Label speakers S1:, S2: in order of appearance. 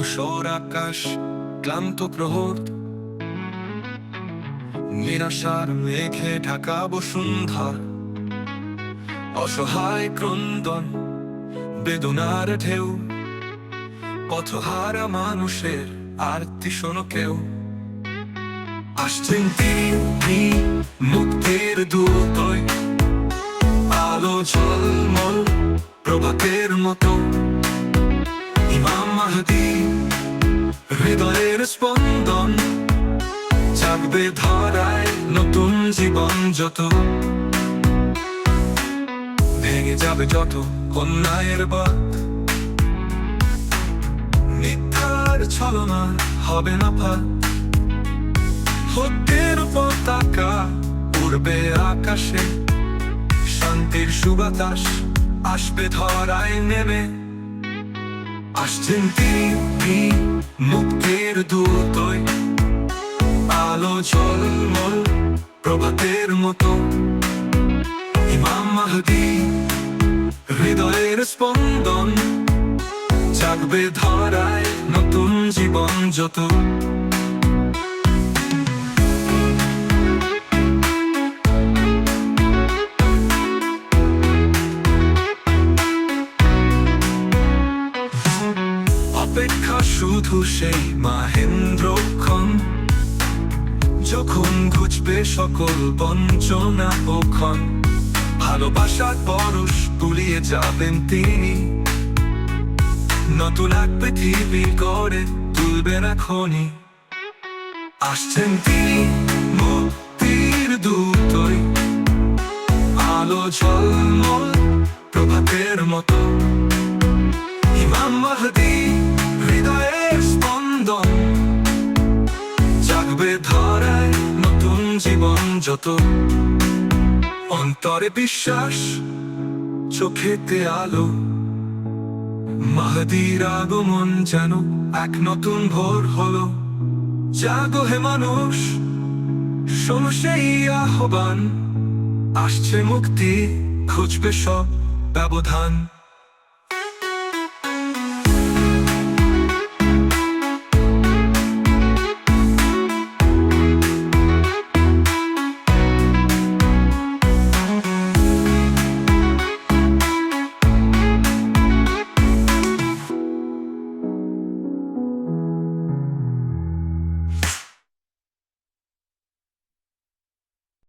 S1: ধূসর আকাশ, ক্লান্ত প্রহর। নিরাশার মেঘে ঢাকা বসুন্ধর অসহায় ক্রন্দন, বেদনার ঢেউ। পথহারা মানুষের আরতি শোনো কেউ। আসছেন তিনি মুক্তির দূতই। আলো ঝলমল প্রভাতের মতো। মাহদি হৃদয়ের স্পন্দন জাগবে ধরায় নতুন জীবন যত। ভেঙে যাবে যত অন্যায়ের বাদ মিথ্যার ছলনা হবে না ভাত হত্যের পতাকা উড়বে আকাশে, শান্তির সুবাতাস আসবে ধরায় নেমে। আসছেন তিনি মুক্তির দূতই। আলো ঝলমল প্রভাতের মতো। ইমাম মাহদি, হৃদয়ের স্পন্দন। জাগবে ধরায় নতুন জীবন যত। শুধু সেই মাহেন্দ্রক্ষণ যখন ঘুচবে সকল বঞ্চনা ও ক্ষণ। ভালোবাসার পরশ তুলিয়ে যাবেন তিনি। নতুন এক পৃথিবী গড়ে তুলবেন এখনই। আসছেন তিনি মুক্তির দূতই। আলো ঝলমল প্রভাতের মতো। ইমাম মাহদি ধরায় নতুন জীবন যত। অন্তরে বিশ্বাস, চোখেতে আলো। মাহদির আগমন যেন এক নতুন ভোর হলো। জাগো হে মানুষ, শোনো সেই আহ্বান। আসছে মুক্তি, খুঁজবে সব ব্যবধান।